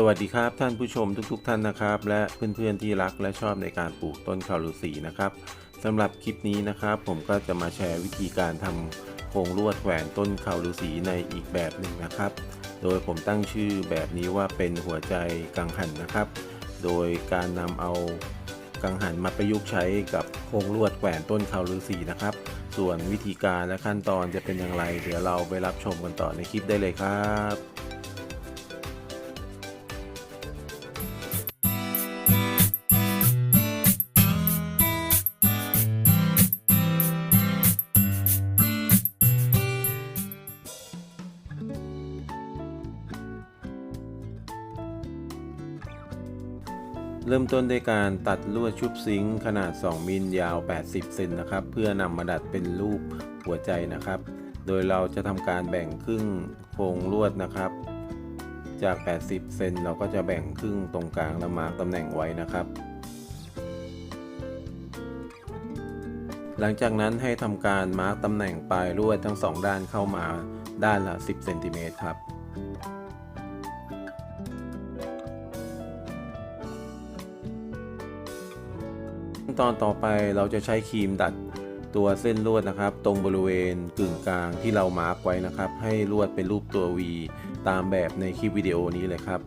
สวัสดีครับท่านผู้ชมทุกๆทท่านนะครับ และเพื่อนๆที่รักและชอบในการปลูกต้นคารูสีนะครับสำหรับคลิปนี้นะครับ ผมก็จะมาแชร์วิธีการทำโครงลวดแหวนต้นคารูสีในอีกแบบหนึ่งนะครับ โดยผมตั้งชื่อแบบนี้ว่าเป็นหัวใจกังหันนะครับ โดยการนำเอากังหันมาประยุกต์ใช้กับโครงลวดแหวนต้นคารูสีนะครับ ส่วนวิธีการและขั้นตอนจะเป็นอย่างไร เดี๋ยวเราไปรับชมกันต่อในคลิปได้เลยครับ เริ่มต้นด้วยการตัดลวดชุบซิงขนาด 2 มิลยาว 80 เซนนะครับ เพื่อนำมาดัดเป็นรูปหัวใจนะครับ โดยเราจะทำการแบ่งครึ่งโครงลวดนะครับ จาก 80 เซนเราก็จะแบ่งครึ่งตรงกลางและมาร์กตำแหน่งไว้นะครับ หลังจากนั้นให้ทำการมาร์กตำแหน่งปลายลวดทั้งสองด้านเข้ามาด้านละ 10 เซนติเมตรครับ ตอนต่อไปเราจะใช้ครีมดัดตัวเส้นลวดนะครับ ตรงบริเวณกึ่งกลางที่เรามาร์กไว้นะครับ ให้ลวดเป็นรูปตัว V ตามแบบในคลิปวิดีโอนี้เลยครับ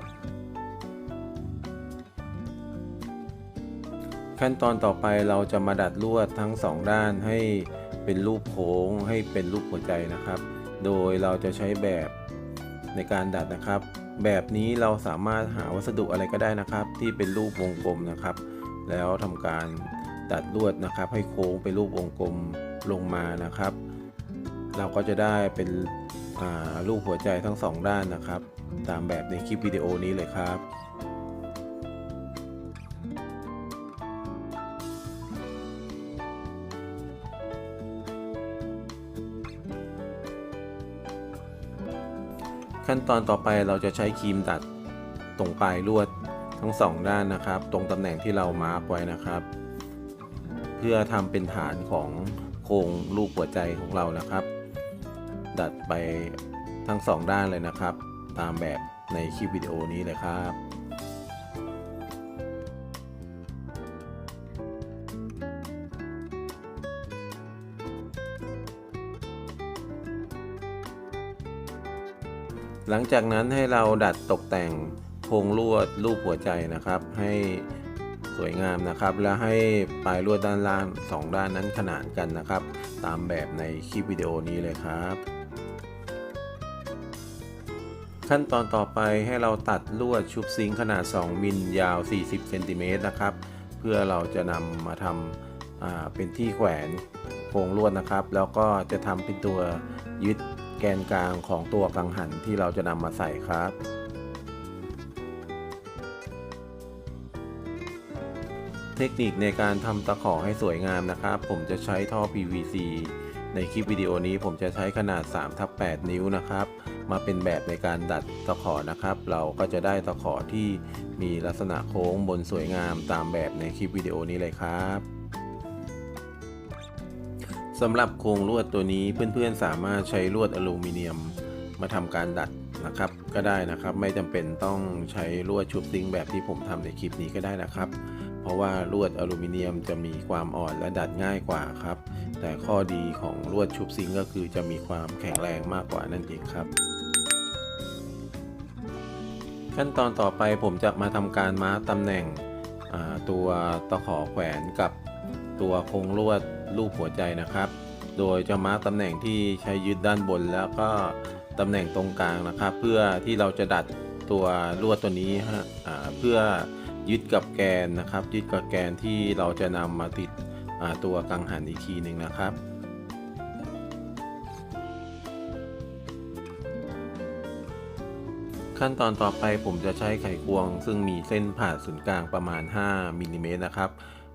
ขั้นตอนต่อไปเราจะมาดัดลวดทั้งสองด้านให้เป็นรูปโค้งให้เป็นรูปหัวใจนะครับ โดยเราจะใช้แบบในการดัดนะครับ แบบนี้เราสามารถหาวัสดุอะไรก็ได้นะครับ ที่เป็นรูปวงกลมนะครับ แล้วทำการ ตัดลวดนะครับ ให้โค้งเป็นรูปวงกลมลงมานะครับ เราก็จะได้เป็นรูปหัวใจทั้งสองด้านนะครับ ตามแบบในคลิปวิดีโอนี้เลยครับขั้นตอนต่อไปเราจะใช้ครีมดัดตรงปลายลวดทั้งสองด้านนะครับ ตรงตำแหน่งที่เรามาร์กไว้นะครับ เพื่อทำเป็นฐานของโครงรูปหัวใจของเรานะครับ ดัดไปทั้งสองด้านเลยนะครับ ตามแบบในคลิปวิดีโอนี้เลยครับหลังจากนั้นให้เราดัดตกแต่งโครงลวดรูปหัวใจนะครับ ให้ สวยงามนะครับ และให้ปลายลวดด้านล่างสองด้านนั้นขนานกันนะครับ ตามแบบในคลิปวิดีโอนี้เลยครับ ขั้นตอนต่อไปให้เราตัดลวดชุบซิงขนาด 2 มิลยาว 40เซนติเมตรนะครับ เพื่อเราจะนำมาทำาเป็นที่แขวนโครงลวดนะครับ แล้วก็จะทำเป็นตัวยึดแกนกลางของตัวกังหันที่เราจะนำมาใส่ครับ เทคนิคในการทำตะขอให้สวยงามนะครับ ผมจะใช้ท่อ PVC ในคลิปวิดีโอนี้ผมจะใช้ขนาด3ทับ8นิ้วนะครับ มาเป็นแบบในการดัดตะขอนะครับ เราก็จะได้ตะขอที่มีลักษณะโค้งบนสวยงามตามแบบในคลิปวิดีโอนี้เลยครับสำหรับโครงลวดตัวนี้เพื่อนๆสามารถใช้ลวดอลูมิเนียมมาทำการดัดนะครับ ก็ได้นะครับ ไม่จำเป็นต้องใช้ลวดชุบซิงแบบที่ผมทำในคลิปนี้ก็ได้นะครับ เพราะว่าลวดอลูมิเนียมจะมีความอ่อนและดัดง่ายกว่าครับ แต่ข้อดีของลวดชุบซิงก็คือจะมีความแข็งแรงมากกว่านั่นเองครับ ขั้นตอนต่อไปผมจะมาทำการมาร์กตำแหน่งตัวตะขอแขวนกับตัวโครงลวดรูปหัวใจนะครับ โดยจะมาร์กตำแหน่งที่ใช้ยึดด้านบนแล้วก็ตำแหน่งตรงกลางนะครับ เพื่อที่เราจะดัดตัวลวดตัวนี้ฮะเพื่อ ยึดกับแกนนะครับ ยึดกับแกนที่เราจะนำมาติดตัวกังหันอีกทีหนึ่งนะครับขั้นตอนต่อไปผมจะใช้ไขควง ซึ่งมีเส้นผ่าศูนย์กลางประมาณ 5มิลลิเมตรนะครับ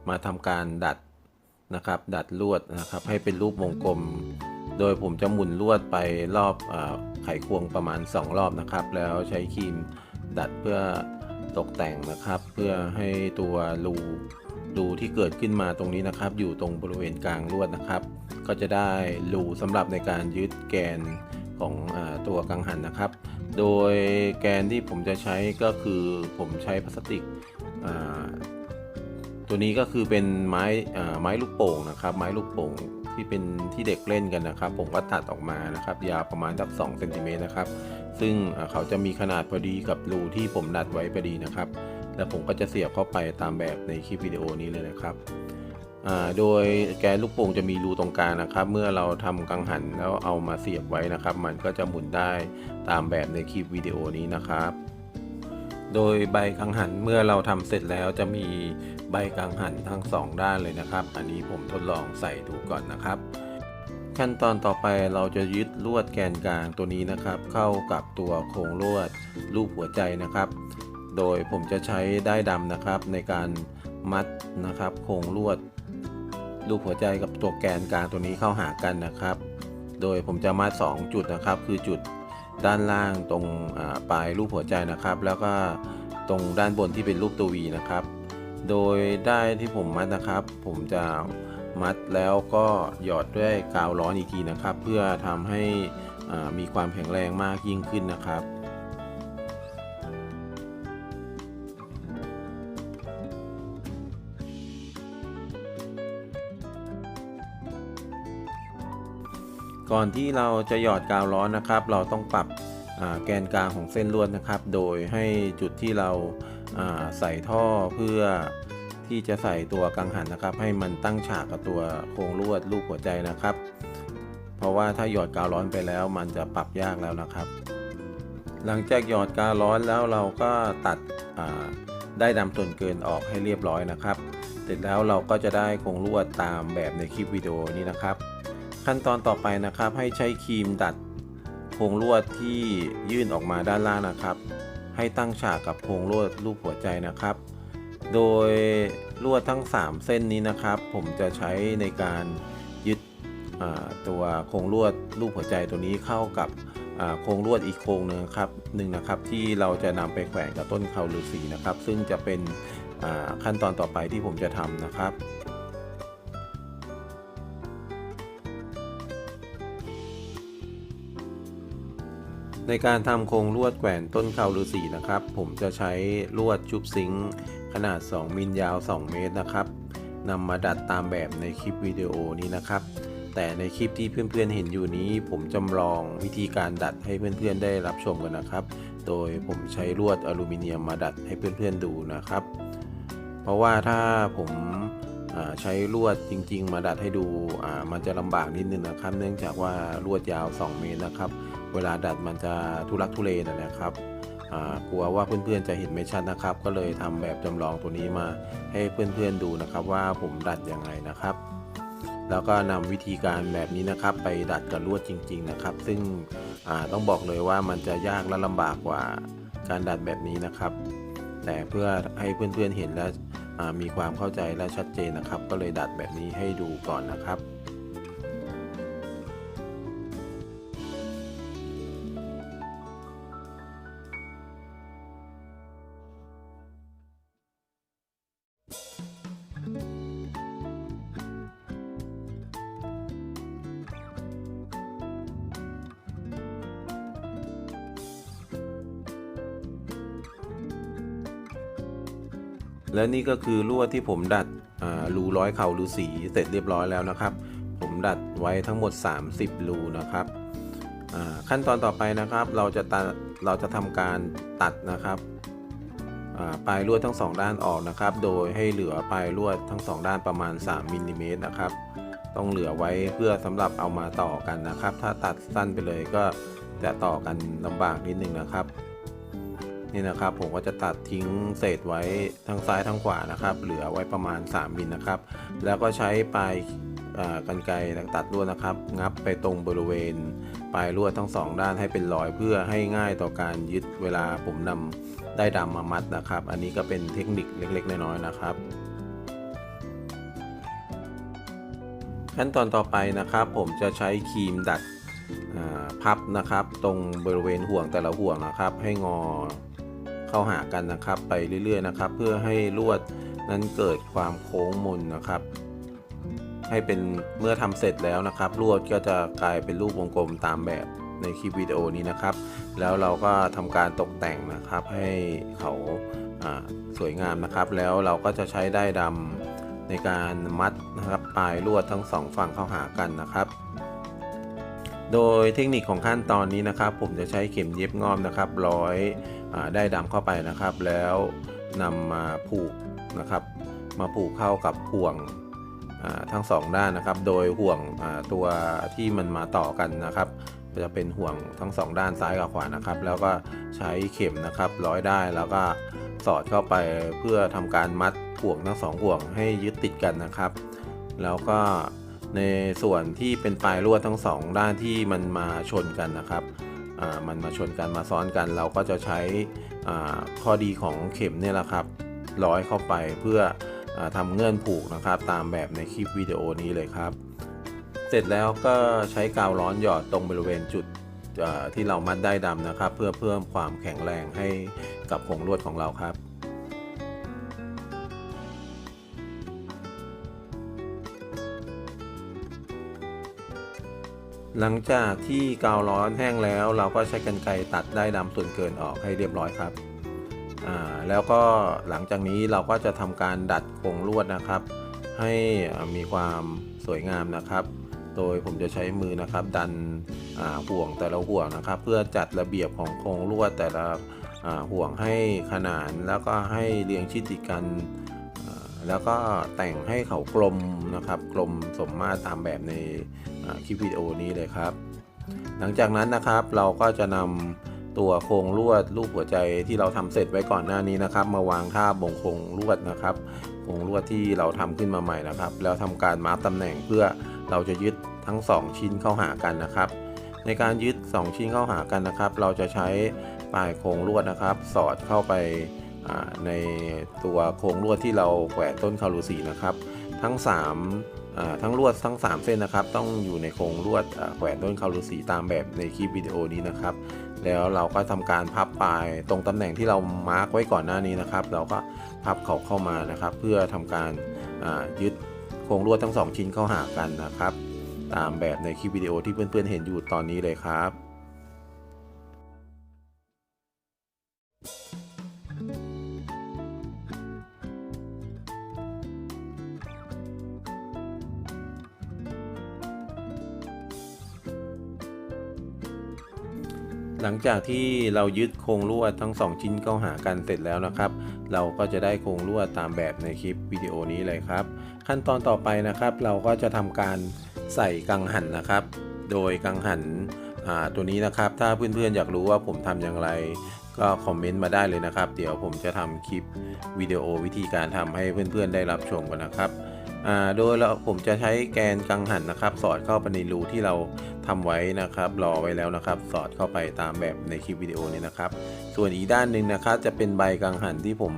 มาทำการดัดนะครับ ดัดลวดนะครับ ให้เป็นรูปวงกลม โดยผมจะหมุนลวดไปรอบอไขควงประมาณ 2 รอบนะครับ แล้วใช้ครีมดัดเพื่อ ตกแต่งนะครับ เพื่อให้ตัวรูรูที่เกิดขึ้นมาตรงนี้นะครับ อยู่ตรงบริเวณกลางลวดนะครับ ก็จะได้รูสำหรับในการยึดแกนของอตัวกังหันนะครับ โดยแกนที่ผมจะใช้ก็คือผมใช้พลาสติกตัวนี้ก็คือเป็นไม้ไม้ลูกโป่งนะครับ ไม้ลูกโป่งที่เป็นที่เด็กเล่นกันนะครับ ผมก็ตัดออกมานะครับ ยาวประมาณสัก2เซนติเมตรนะครับ ซึ่งเขาจะมีขนาดพอดีกับรูที่ผมดัดไว้พอดีนะครับ แล้วผมก็จะเสียบเข้าไปตามแบบในคลิปวิดีโอนี้เลยนะครับโดยแกนลูกโป่งจะมีรูตรงกลางนะครับ เมื่อเราทำกังหันแล้วเอามาเสียบไว้นะครับ มันก็จะหมุนได้ตามแบบในคลิปวิดีโอนี้นะครับ โดยใบกังหันเมื่อเราทำเสร็จแล้วจะมีใบกังหันทั้งสองด้านเลยนะครับ อันนี้ผมทดลองใส่ดูก่อนนะครับ ขั้นตอนต่อไปเราจะยึดลวดแกนกลางตัวนี้นะครับ เข้ากับตัวโครงลวดรูปหัวใจนะครับ โดยผมจะใช้ได้ดำนะครับ ในการมัดนะครับ โครงลวดรูปหัวใจกับตัวแกนกลางตัวนี้เข้าหากันนะครับ โดยผมจะมัด 2 จุดนะครับ คือจุดด้านล่างตรงปลายรูปหัวใจนะครับ แล้วก็ตรงด้านบนที่เป็นรูปตัววีนะครับ โดยได้ที่ผมมัดนะครับ ผมจะ มัดแล้วก็หยอดด้วยกาวร้อนอีกทีนะครับ เพื่อทำให้มีความแข็งแรงมากยิ่งขึ้นนะครับก่อนที่เราจะหยอดกาวร้อนนะครับ เราต้องปรับแกนกลางของเส้นลวดนะครับ โดยให้จุดที่เราใส่ท่อเพื่อ ที่จะใส่ตัวกังหันนะครับ ให้มันตั้งฉากกับตัวโครงลวดรูปหัวใจนะครับ เพราะว่าถ้าหยอดกาวร้อนไปแล้ว มันจะปรับยากแล้วนะครับ หลังจากหยอดกาวร้อนแล้วเราก็ตัดได้ดำส่วนเกินออกให้เรียบร้อยนะครับเสร็จแล้วเราก็จะได้โครงลวดตามแบบในคลิปวิดีโอนี้นะครับ ขั้นตอนต่อไปนะครับ ให้ใช้ครีมดัดโครงลวดที่ยื่นออกมาด้านล่างนะครับ ให้ตั้งฉากกับโครงลวดรูปหัวใจนะครับ โดยลวดทั้ง 3 เส้นนี้นะครับ ผมจะใช้ในการยึดตัวโครงลวดรูปหัวใจตัวนี้เข้ากับโครงลวดอีกโครงหนึ่งครับหนึ่งนะครับที่เราจะนำไปแขวนกับต้นเขาฤาษีนะครับ ซึ่งจะเป็นขั้นตอนต่อไปที่ผมจะทำนะครับในการทำโครงลวดแขวนต้นเขาฤาษีนะครับ ผมจะใช้ลวดชุบซิงค์ ขนาด 2 มิลยาว 2 เมตรนะครับนำมาดัดตามแบบในคลิปวิดีโอนี้นะครับ แต่ในคลิปที่เพื่อนๆเห็นอยู่นี้ ผมจำลองวิธีการดัดให้เพื่อนๆได้รับชมกันนะครับ โดยผมใช้ลวดอลูมิเนียมมาดัดให้เพื่อนๆดูนะครับ เพราะว่าถ้าผมใช้ลวดจริง ๆ มาดัดให้ดูมันจะลำบากนิดนึงนะครับ เนื่องจากว่าลวดยาว 2 เมตรนะครับ เวลาดัดมันจะทุลักทุเลนะครับ กลัวว่าเพื่อนๆจะเห็นไม่ชัดนะครับ ก็เลยทำแบบจำลองตัวนี้มาให้เพื่อนๆดูนะครับ ว่าผมดัดยังไงนะครับ แล้วก็นำวิธีการแบบนี้นะครับ ไปดัดกับลวดจริง ๆนะครับ ซึ่งต้องบอกเลยว่ามันจะยากและลำบากกว่าการดัดแบบนี้นะครับ แต่เพื่อให้เพื่อนๆเห็นและมีความเข้าใจและชัดเจนนะครับ ก็เลยดัดแบบนี้ให้ดูก่อนนะครับ และนี่ก็คือลวดที่ผมดัดรูร้อยเข่ารูสีเสร็จเรียบร้อยแล้วนะครับ ผมดัดไว้ทั้งหมด 30 รูนะครับขั้นตอนต่อไปนะครับเราจะตัดเราจะทำการตัดนะครับปลายลวดทั้งสองด้านออกนะครับ โดยให้เหลือปลายลวดทั้งสองด้านประมาณ 3มิลลิเมตรนะครับ ต้องเหลือไว้เพื่อสำหรับเอามาต่อกันนะครับ ถ้าตัดสั้นไปเลยก็จะต่อกันลำบากนิดนึงนะครับ นี่นะครับ ผมก็จะตัดทิ้งเศษไว้ทั้งซ้ายทั้งขวานะครับ เหลือไว้ประมาณ 3มิลนะครับ แล้วก็ใช้ปลายกันไกรตัดลวดนะครับ งับไปตรงบริเวณ ปลายลวดทั้งสองด้านให้เป็นรอยเพื่อให้ง่ายต่อการยึดเวลาผมนำได้ดำมามัดนะครับ อันนี้ก็เป็นเทคนิคเล็กๆ น้อยๆนะครับ ขั้นตอนต่อไปนะครับ ผมจะใช้ครีมดัดพับนะครับ ตรงบริเวณห่วงแต่ละห่วงนะครับ ให้งอ เข้าหากันนะครับไปเรื่อยๆนะครับ เพื่อให้ลวดนั้นเกิดความโค้งมนนะครับ ให้เป็นเมื่อทำเสร็จแล้วนะครับ ลวดก็จะกลายเป็นรูปวงกลมตามแบบในคลิปวิดีโอนี้นะครับ แล้วเราก็ทำการตกแต่งนะครับให้เขาสวยงามนะครับ แล้วเราก็จะใช้ได้ายดำในการมัดนะครับปลายลวดทั้งสองฝั่งเข้าหากันนะครับโดยเทคนิคของขั้นตอนนี้นะครับ ผมจะใช้เข็มเย็บงอมนะครับร้อยได้ดำเข้าไปนะครับ แล้วนำมาผูกนะครับ มาผูกเข้ากับห่วงทั้งสองด้านนะครับ โดยห่วงตัวที่มันมาต่อกันนะครับจะเป็นห่วงทั้งสองด้านซ้ายกับขวานะครับ แล้วก็ใช้เข็มนะครับ ร้อยได้แล้วก็สอดเข้าไปเพื่อทำการมัดห่วงทั้งสองห่วงให้ยึดติดกันนะครับ แล้วก็ในส่วนที่เป็นปลายลวดทั้งสองด้านที่มันมาชนกันนะครับ มันมาชนกันมาซ้อนกัน เราก็จะใช้ข้อดีของเข็มเนี่ยแหละครับร้อยเข้าไปเพื่ออทำเงื่อนผูกนะครับ ตามแบบในคลิปวิดีโอนี้เลยครับ เสร็จแล้วก็ใช้กาวร้อนหยอดตรงบริเวณจุดที่เรามัดได้ดำนะครับ เพื่อเพิ่มความแข็งแรงให้กับผงลวดของเราครับ หลังจากที่กาวร้อนแห้งแล้ว เราก็ใช้กรรไกรตัดได้ดำส่วนเกินออกให้เรียบร้อยครับแล้วก็หลังจากนี้เราก็จะทำการดัดโครงลวดนะครับ ให้มีความสวยงามนะครับ โดยผมจะใช้มือนะครับ ดันห่วงแต่ละห่วงนะครับ เพื่อจัดระเบียบของโครงลวดแต่ละห่วงให้ขนานแล้วก็ให้เรียงชิดติดกัน แล้วก็แต่งให้เขากลมนะครับ กลมสมมาตรตามแบบใน คลิปวิดีโอนี้เลยครับ หลังจากนั้นนะครับเราก็จะนำตัวโครงลวดรูปหัวใจที่เราทำเสร็จไว้ก่อนหน้านี้นะครับ มาวางท่าบงโครงลวดนะครับโครงลวดที่เราทำขึ้นมาใหม่นะครับ แล้วทำการมาร์กตำแหน่งเพื่อเราจะยึดทั้ง 2 ชิ้นเข้าหากันนะครับ ในการยึด 2 ชิ้นเข้าหากันนะครับ เราจะใช้ปลายโครงลวดนะครับ สอดเข้าไปในตัวโครงลวดที่เราแขวนต้นคารูสีนะครับ ทั้ง 3 ทั้งลวดทั้ง 3 เส้นนะครับ ต้องอยู่ในโครงลวดแขวนต้นคารูสีตามแบบในคลิปวิดีโอนี้นะครับ แล้วเราก็ทำการพับปลายตรงตำแหน่งที่เรามาร์กไว้ก่อนหน้านี้นะครับ เราก็พับเขาเข้ามานะครับ เพื่อทำการยึดโครงลวดทั้งสองชิ้นเข้าหากันนะครับ ตามแบบในคลิปวิดีโอที่เพื่อนๆเห็นอยู่ตอนนี้เลยครับ หลังจากที่เรายึดโครงลวดทั้ง 2 ชิ้นเข้าหากันเสร็จแล้วนะครับ เราก็จะได้โครงลวดตามแบบในคลิปวิดีโอนี้เลยครับ ขั้นตอนต่อไปนะครับ เราก็จะทำการใส่กังหันนะครับ โดยกังหันตัวนี้นะครับ ถ้าเพื่อนๆอยากรู้ว่าผมทำอย่างไร ก็คอมเมนต์มาได้เลยนะครับ เดี๋ยวผมจะทำคลิปวิดีโอวิธีการทำให้เพื่อนๆได้รับชมกันนะครับโดยเราผมจะใช้แกนกังหันนะครับ สอดเข้าไปในรูที่เรา ทำไว้นะครับรอไว้แล้วนะครับ สอดเข้าไปตามแบบในคลิปวิดีโอนี้นะครับ ส่วนอีกด้านหนึ่งนะครับ จะเป็นใบกังหันที่ผม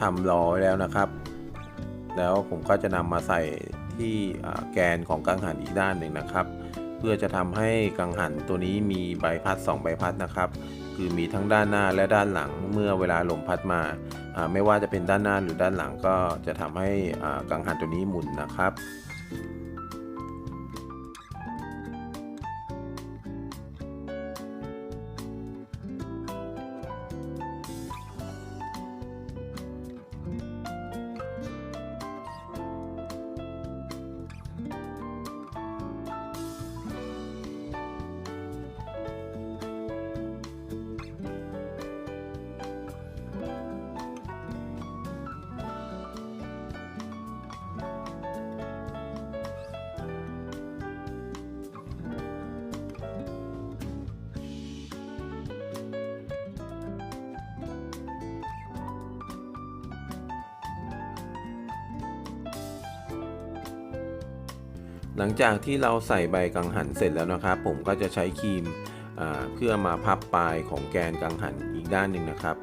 ทำรอไว้แล้วนะครับ แล้วผมก็จะนำมาใส่ที่แกนของกังหันอีกด้านหนึ่งนะครับ เพื่อจะทำให้กังหันตัวนี้มีใบพัด 2 ใบพัดนะครับ คือมีทั้งด้านหน้าและด้านหลังเมื่อเวลาลมพัดมาไม่ว่าจะเป็นด้านหน้าหรือด้านหลังก็จะทำให้อ่ากังหันตัวนี้หมุนนะครับ หลังจากที่เราใส่ใบกังหันเสร็จแล้วนะครับ ผมก็จะใช้ครีมเพื่อมาพับปลายของแกนกังหันอีกด้านหนึ่งนะครับ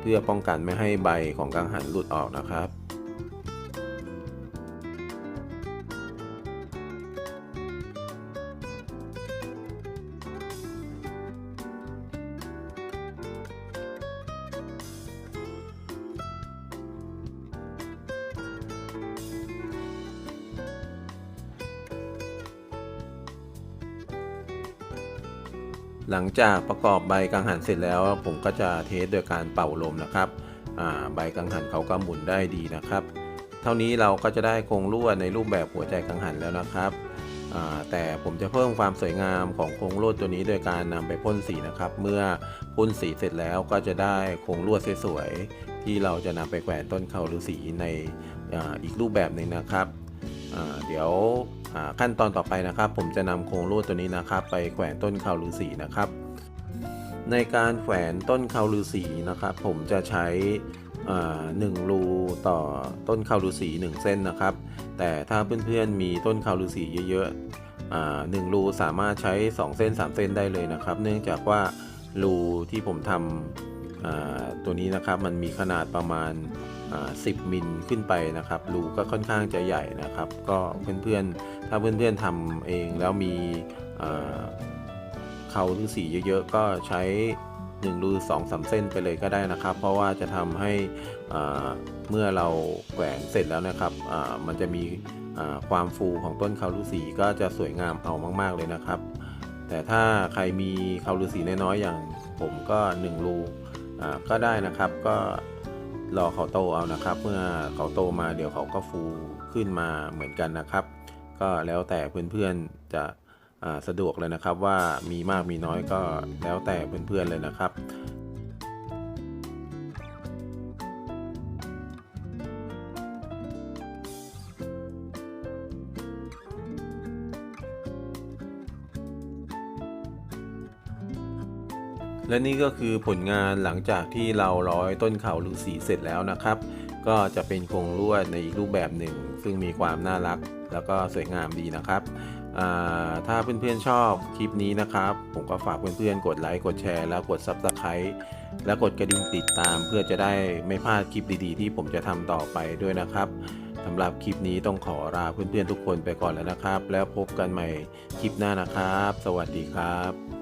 เพื่อป้องกันไม่ให้ใบของกังหันหลุดออกนะครับ หลังจากประกอบใบกังหันเสร็จแล้ว ผมก็จะเทสโดยการเป่าลมนะครับใบกังหันเขาก็หมุนได้ดีนะครับ เท่านี้เราก็จะได้โครงลวดในรูปแบบหัวใจกังหันแล้วนะครับแต่ผมจะเพิ่มความสวยงามของโครงลวดตัวนี้โดยการนำไปพ่นสีนะครับ เมื่อพ่นสีเสร็จแล้วก็จะได้โครงลวดสวยๆที่เราจะนำไปแขวนต้นเขาฤาษีในออีกรูปแบบหนึ่งนะครับ เดี๋ยวขั้นตอนต่อไปนะครับ ผมจะนำโครงลวดตัวนี้นะครับ ไปแขวนต้นเขาฤาษีนะครับ ในการแขวนต้นเขาฤาษีนะครับ ผมจะใช้หนึ่งรูต่อต้นเขาฤาษีหนึ่งเส้นนะครับ แต่ถ้าเพื่อนๆมีต้นเขาฤาษีเยอะๆหนึ่งรูสามารถใช้ 2 เส้น 3 เส้นได้เลยนะครับ เนื่องจากว่ารูที่ผมทำอ่าตัวนี้นะครับมันมีขนาดประมาณ 10 มิลขึ้นไปนะครับรูก็ค่อนข้างจะใหญ่นะครับ ก็เพื่อนๆ ถ้าเพื่อนๆทำเองแล้วมีอ่าเขาฤาษีเยอะๆ ก็ใช้1รู2 3เส้นไปเลยก็ได้นะครับ เพราะว่าจะทำให้เมื่อเราแขวนเสร็จแล้วนะครับมันจะมีความฟูของต้นเขาฤาษีก็จะสวยงามเอามาก ๆเลยนะครับ แต่ถ้าใครมีเขาฤาษีน้อยๆอย่างผมก็1รูก็ได้นะครับก็ รอเขาโตเอานะครับ เมื่อเขาโตมาเดี๋ยวเขาก็ฟูขึ้นมาเหมือนกันนะครับ ก็แล้วแต่เพื่อนๆจะสะดวกเลยนะครับว่ามีมากมีน้อยก็แล้วแต่เพื่อนๆเลยนะครับ และนี่ก็คือผลงานหลังจากที่เราร้อยต้นเขาฤาษีเสร็จแล้วนะครับ ก็จะเป็นโครงลวดในอีกรูปแบบหนึ่ง ซึ่งมีความน่ารักแล้วก็สวยงามดีนะครับ ถ้าเพื่อนๆชอบคลิปนี้นะครับ ผมก็ฝากเพื่อนๆกดไลค์กดแชร์แล้วกด Subscribe และกดกระดิ่งติดตาม เพื่อจะได้ไม่พลาดคลิปดีๆ ที่ผมจะทำต่อไปด้วยนะครับสำหรับคลิปนี้ต้องขอลาเพื่อนๆทุกคนไปก่อนแล้วนะครับ แล้วพบกันใหม่คลิปหน้านะครับ สวัสดีครับ